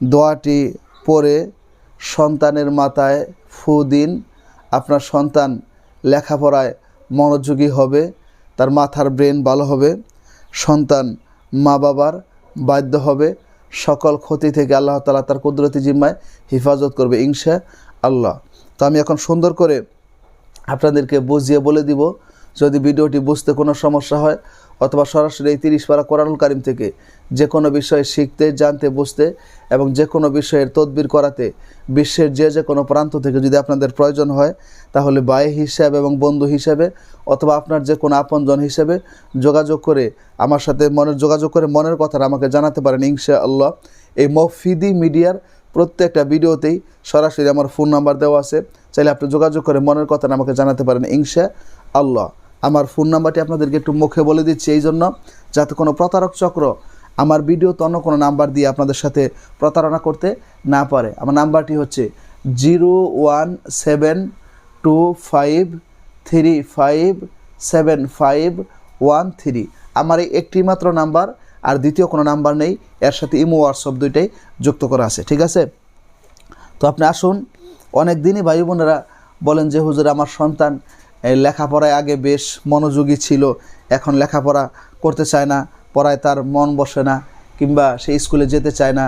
দোয়াটি পড়ে সন্তানের মাথায় ফু দিন। আপনার সন্তান লেখাপড়ায় মনোযোগী হবে, তার মাথার ব্রেন ভালো হবে, সন্তান মা বাবার বাধ্য হবে, সকল ক্ষতি থেকে আল্লাহ তালা তার কুদরতি জিম্মায় হেফাজত করবে ইনশা আল্লাহ তো আমি এখন সুন্দর করে আপনাদেরকে বুঝিয়ে বলে দিব যদি ভিডিওটি বুঝতে কোনো সমস্যা হয়, অথবা সরাসরি এই তিরিশ পারা কোরআনুল কারিম থেকে যে কোনো বিষয়ে শিখতে, জানতে, বুঝতে এবং যে কোনো বিষয়ের তদবির করাতে বিশ্বের যে যে কোনো প্রান্ত থেকে যদি আপনাদের প্রয়োজন হয়, তাহলে ভাই হিসাবে এবং বন্ধু হিসাবে অথবা আপনার যে কোনো আপনজন হিসেবে যোগাযোগ করে আমার সাথে মনের যোগাযোগ করে মনের কথাটা আমাকে জানাতে পারেন ইনশা আল্লাহ এই মফিদি মিডিয়ার প্রত্যেকটা ভিডিওতেই সরাসরি আমার ফোন নাম্বার দেওয়া আছে, চাইলে আপনি যোগাযোগ করে মনের কথাটা আমাকে জানাতে পারেন ইনশা আল্লাহ আমার ফোন নাম্বারটি আপনাদেরকে একটু মুখে বলে দিচ্ছি এই জন্য, যাতে কোনো প্রতারক চক্র আমার ভিডিওতে অন্য কোনো নাম্বার দিয়ে আপনাদের সাথে প্রতারণা করতে না পারে। আমার নাম্বারটি হচ্ছে zero one seven two five three five seven five one three. আমার এই একটি মাত্র নাম্বার, আর দ্বিতীয় কোনো নাম্বার নেই, এর সাথে ইমো হোয়াটসঅ্যাপ দুইটাই যুক্ত করা আছে, ঠিক আছে? তো আপনি আসুন, অনেক দিনই ভাই বোনেরা বলেন যে, হুজুর, আমার সন্তান লেখাপড়ায় আগে বেশ মনোযোগী ছিল, এখন লেখাপড়া করতে চায় না, পড়ায় তার মন বসে না, কিংবা সে স্কুলে যেতে চায় না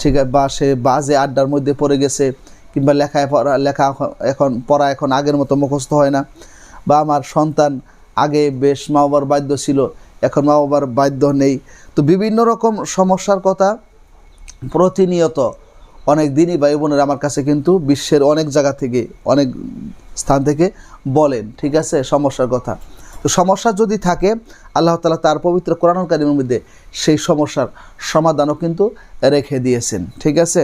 ঠিক আছে, বা সে বাজে আড্ডার মধ্যে পড়ে গেছে, কিংবা লেখায় পড়া, লেখা এখন, পড়া এখন আগের মতো মুখস্থ হয় না। বা আমার সন্তান আগে বেশ মা বাবার বাধ্য ছিল, এখন মা বাবার বাধ্য নেই। তো বিভিন্ন রকম সমস্যার কথা প্রতিনিয়ত অনেক দিনই ভাই বোনের আমার কাছে কিন্তু বিশ্বের অনেক জায়গা থেকে, অনেক স্থান থেকে বলেন, ঠিক আছে? সমস্যার কথা। তো সমস্যা যদি থাকে, আল্লাহ তালা তার পবিত্র কোরআন কারিমের মধ্যে সেই সমস্যার সমাধানও কিন্তু রেখে দিয়েছেন, ঠিক আছে?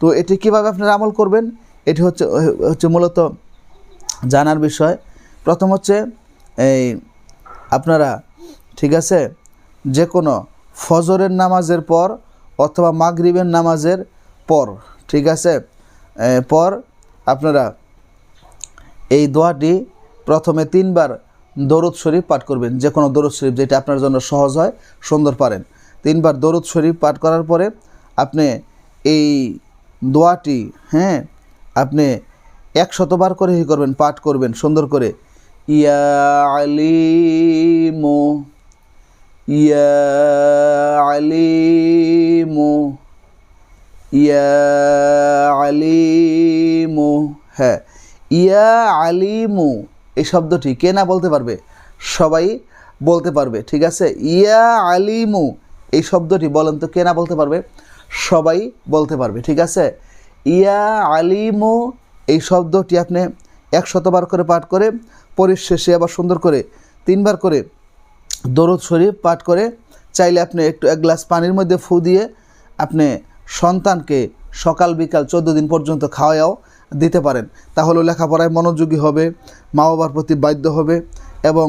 তো এটি কীভাবে আপনারা আমল করবেন? এটি হচ্ছে হচ্ছে মূলত জানার বিষয়। প্রথম হচ্ছে এই আপনারা, ঠিক আছে? যে কোনো ফজরের নামাজের পর অথবা মাগরিবের নামাজের পর, ঠিক আছে? পর আপনারা এই দোয়াটি প্রথমে তিনবার দরুদ শরীফ পাঠ করবেন। যে কোনো দরুদ শরীফ যেটা আপনার জন্য সহজ হয়, সুন্দর পারেন। তিনবার দরুদ শরীফ পাঠ করার পরে আপনি এই দোয়াটি হ্যাঁ আপনি একশতবার করে ই করবেন, পাঠ করবেন, সুন্দর করে। ইয়া আলিমু ইয়া আলিমু। ইয়া আলিমু হ্যাঁ ইয়া আলিমু, এই শব্দটি কে না বলতে পারবে? সবাই বলতে পারবে, ঠিক আছে? ইয়া আলিমু, এই শব্দটি বলেন তো কে না বলতে পারবে? সবাই বলতে পারবে, ঠিক আছে? ইয়া আলিমু, এই শব্দটি আপনি একশতবার করে পাঠ করে, পরিশেষে আবার সুন্দর করে তিনবার করে দরুদ শরীফ পাঠ করে, চাইলে আপনি একটু এক গ্লাস পানির মধ্যে ফু দিয়ে আপনি সন্তানকে সকাল বিকাল চোদ্দ দিন পর্যন্ত খাওয়াও দিতে পারেন। তাহলে লেখাপড়ায় মনোযোগী হবে মা বাবার প্রতি বাধ্য হবে এবং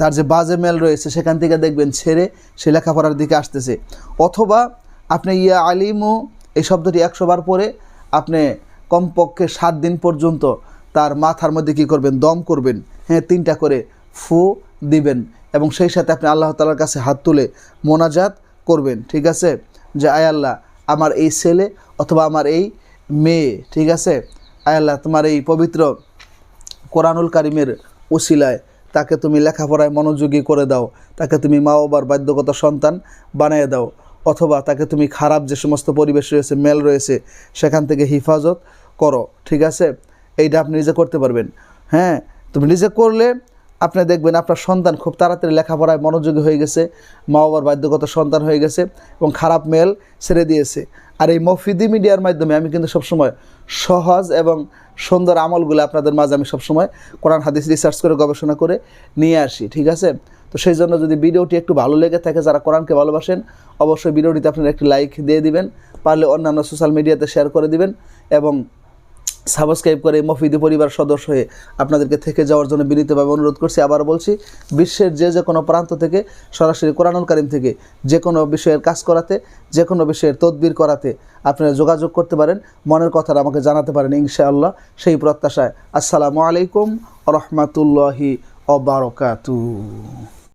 তার যে বাজে মেল রয়েছে সেখান থেকে দেখবেন ছেড়ে সে লেখাপড়ার দিকে আসতেছে। অথবা আপনি ইয়া আলিমু, এই শব্দটি একশো বার পরে আপনি কমপক্ষে সাত দিন পর্যন্ত তার মাথার মধ্যে কী করবেন? দম করবেন। হ্যাঁ তিনটা করে ফু দিবেন এবং সেই সাথে আপনি আল্লাহ তালার কাছে হাত তুলে মোনাজাত করবেন। ঠিক আছে? যে, আয় আল্লাহ আমার এই ছেলে অথবা আমার এই মেয়ে, ঠিক আছে? আল্লাহ তোমার এই পবিত্র কোরআনুল কারিমের ওসিলায় তাকে তুমি লেখাপড়ায় মনোযোগী করে দাও, তাকে তুমি মা বাবার বাধ্যগত সন্তান বানিয়ে দাও, অথবা তাকে তুমি খারাপ যে সমস্ত পরিবেশ রয়েছে, মেল রয়েছে, সেখান থেকে হেফাজত করো, ঠিক আছে? এইটা আপনি নিজে করতে পারবেন। হ্যাঁ তুমি নিজে করলে আপনি দেখবেন আপনার সন্তান খুব তাড়াতাড়ি লেখাপড়ায় মনোযোগী হয়ে গেছে, মা বাবার বাধ্যগত সন্তান হয়ে গেছে এবং খারাপ মেল ছেড়ে দিয়েছে। আর এই মফিদি মিডিয়ার মাধ্যমে আমি কিন্তু সবসময় সহজ এবং সুন্দর আমলগুলো আপনাদের মাঝে আমি সবসময় কোরআন, হাদিস রিসার্চ করে, গবেষণা করে নিয়ে আসি, ঠিক আছে? তো সেই জন্য যদি ভিডিওটি একটু ভালো লেগে থাকে, যারা কোরআনকে ভালোবাসেন, অবশ্যই ভিডিওটিতে আপনারা একটি লাইক দিয়ে দিবেন, পারলে অন্যান্য সোশ্যাল মিডিয়াতে শেয়ার করে দিবেন এবং সাবস্ক্রাইব করে মফিদি পরিবার সদস্য হয়ে আপনাদেরকে থেকে যাওয়ার জন্য বিনীতভাবে অনুরোধ করছি। আবার বলছি, বিশ্বের যে যে কোনো প্রান্ত থেকে, সরাসরি কোরআনুল কারিম থেকে যে কোনো বিষয়ের কাজ করাতে, যে কোনো বিষয়ের তদবির করাতে আপনারা যোগাযোগ করতে পারেন। মনের কথাটা আমাকে জানাতে পারেন ইনশাআল্লাহ। সেই প্রত্যাশায় আসসালামু আলাইকুম রহমতুল্লাহি অবরকাতু